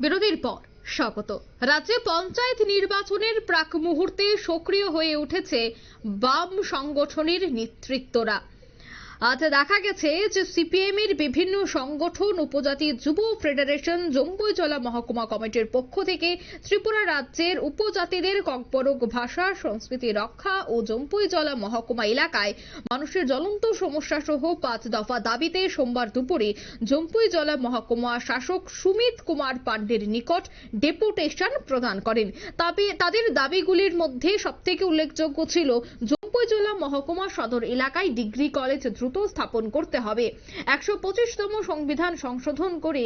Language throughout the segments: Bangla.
বিরতির পর স্বাগত। রাজ্যে পঞ্চায়েত নির্বাচনের প্রাক মুহূর্তে সক্রিয় হয়ে উঠেছে বাম সংগঠনের নেতৃত্বরা। আজ দেখা গেছে যে সিপিএম এর বিভিন্ন সংগঠন, উপজাতি যুব ফেডারেশন জম্বুজলা মহকুমা কমিটির পক্ষ থেকে ত্রিপুরা রাজ্যের উপজাতিদের ককবরক ভাষা, সংস্কৃতি রক্ষা ও জম্পুইজলা মহকুমা এলাকায় মানুষের জ্বলন্ত সমস্যা সহ পাঁচ দফা দাবিতে সোমবার দুপুরে জম্পুইজলা মহকুমা শাসক সুমিত কুমার পাণ্ডের নিকট ডেপুটেশন প্রদান করেন। তবে, তাদের দাবিগুলির মধ্যে সবথেকে উল্লেখযোগ্য ছিল জম্পুইজলা মহকুমা সদর এলাকায় ডিগ্রি কলেজ দ্রুত স্থাপন করতে হবে। একশো পঁচিশতম সংবিধান সংশোধন করে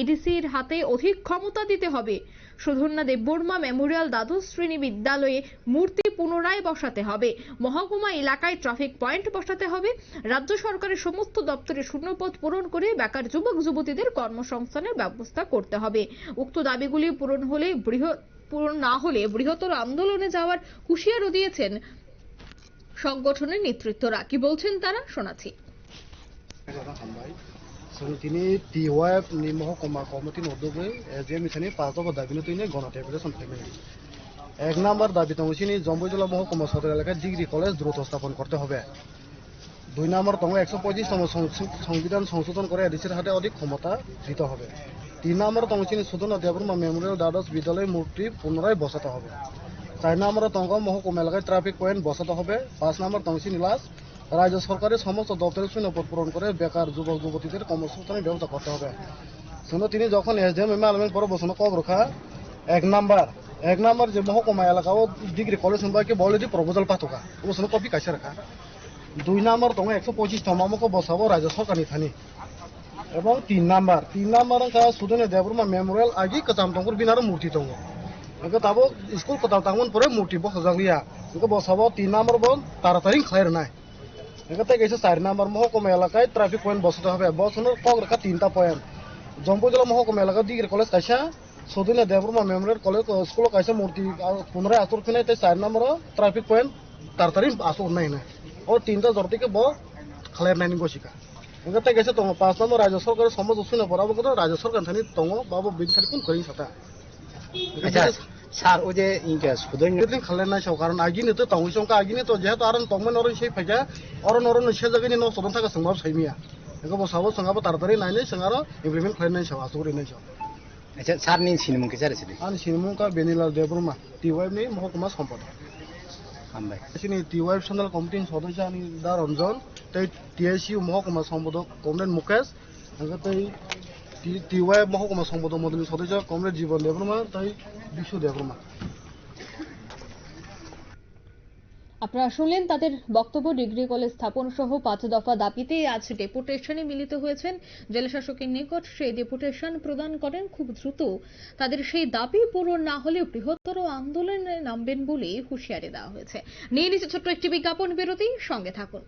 এডিসির হাতে অধিক ক্ষমতা দিতে হবে। সুধন্যা দেববর্মা মেমোরিয়াল দ্বাদশ শ্রেণি বিদ্যালয়ে মূর্তি পুনরায় বসাতে হবে। মহকুমা এলাকায় ট্রাফিক পয়েন্ট বসাতে হবে। রাজ্য সরকারের সমস্ত দপ্তরে শূন্যপদ পূরণ করে বেকার যুবক, যুবতীদের কর্মসংস্থানের ব্যবস্থা করতে হবে। উক্ত দাবিগুলি পূরণ হলে বৃহৎ পূরণ না হলে বৃহত্তর আন্দোলনে যাওয়ার হুঁশিয়ারও দিয়েছেন সংগঠনের নেতৃত্ব রাখি বলছেন তারা? শোনাচ্ছি। তিনি তিওয়া মহকুমা কমিটির উদ্যোগে এজিএম ইসানি পাঁচ দফা দাবি নিয়ে গণটেবলেশন এক নম্বর দাবি তিনি জম্বুজলা মহকুমা সদর এলাকায় ডিগ্রি কলেজ দ্রুত স্থাপন করতে হবে। দুই নম্বর তঙ্গ একশো পঁচিশতম সংবিধান সংশোধন করে এডিসির হাতে অধিক ক্ষমতা দিতে হবে। তিন নম্বর তঙ্গ তিনি সুদন অধ্যাপন মেমোরিয়াল দ্বাদশ বিদ্যালয় মূর্তি পুনরায় বসাতে হবে। চার নম্বর তঙ্গ মহকুমা এলাকায় ট্রাফিক পয়েন্ট বসাতে হবে পাঁচ নম্বর তংসিনি লাস্ট রাজ্য সরকারের সমস্ত দপ্তরের শূন্যপদ পূরণ করে বেকার যুবক যুবতীদের কর্মসংস্থানের ব্যবস্থা করতে হবে। শুনো তিনি যখন এস ডি এম এম আলমেন পরে বসানো কব রখা এক নাম্বার এক নাম্বার যে মহকুমা এলাকাও ডিগ্রি কলেজ শুনবা কি বলে যে প্রপোজাল পাতকা বসানো কপি কাছে রাখা দুই নাম্বার তোমার একশো পঁচিশ তমামকে বসাবো রাজ্য সরকারনি থানি এবং তিন নাম্বার তিন নাম্বার সুদনে দেবরমা মেমোরিয়াল আগে কচাম তঙ্গুর বিনার মূর্তি দङ একে তাবো স্কুল কোথাও তাঙ্গন পরে মূর্তি বসাজাগলিয়া একে বসাবো তিন নাম্বার বন তাড়াতাড়ি খাইর নাই। এখানে গেছে চার নাম্বার মহকুমা এলাকায় ট্রাফিক পয়েন্ট বসাতে হবে। বসানোর কক রেখা তিনটা পয়েন্ট জম্পু জেলা মহকুমা এলাকা ডিগ্রি কলেজ কাইসা সদিনে দেবরমা মেমোরিয়াল কলেজ স্কুল কাইসা মূর্তি পুনরায় আসর ফিনে তাই চার নাম্বার ট্রাফিক পয়েন্ট তাড়াতাড়ি আসর নাই না ও তিনটা জ্বর থেকে ব খালের নাইনি গছিকা এখানে গেছে তোমার পাঁচ নম্বর রাজ্য সরকারের সমস্ত শুনে কিন্তু রাজ্য সরকার থানি দङ বাবু বিন থানি কোন করি সাথে 살 어제 인게 수든 늘 칼레나 쇼가는 아기는 또 동성가 아기는 또 제가 다른 동문 어른 시 패자 어른 어른 세적인 노 소름 타가 성밥 세미야 이거 뭐 사고 성가보 따라들이 나이는 성가로 임플리먼트 클레나 쇼 아서 그러는 쇼 আচ্ছা স্যার নিন সিনেমুকে স্যার আছে আর সিনেমুকা বেনিলাল দেবরমা টিওয়াইব নেই মহকুমা সম্পদ হামবাই সিনি টিওয়াইব সন্দাল কমিটির সদস্য আনি দা রঞ্জন তাই টিআইসি মহকুমা সম্পাদক কমরেড মুকেশ তাই টিওয়াইব মহকুমা সম্পাদক মদনী সদস্য, কমরেড জীবন দেবরমা তাই বিশু দেবরমা আপনারা শুনলেন তাদের বক্তব্য, ডিগ্রি কলেজ স্থাপন সহ পাঁচ দফা দাবিতে আজ ডেপুটেশনে মিলিত হয়েছেন জেলা শাসকের নিকট। সেই ডেপুটেশন প্রদান করেন খুব দ্রুত। তাদের সেই দাবি পূরণ না হলে বৃহত্তর আন্দোলনে নামবেন বলে হুঁশিয়ারি দেওয়া হয়েছে। নিয়ে নিচ্ছে ছোট্ট একটি বিজ্ঞাপন বিরতি, সঙ্গে থাকুন।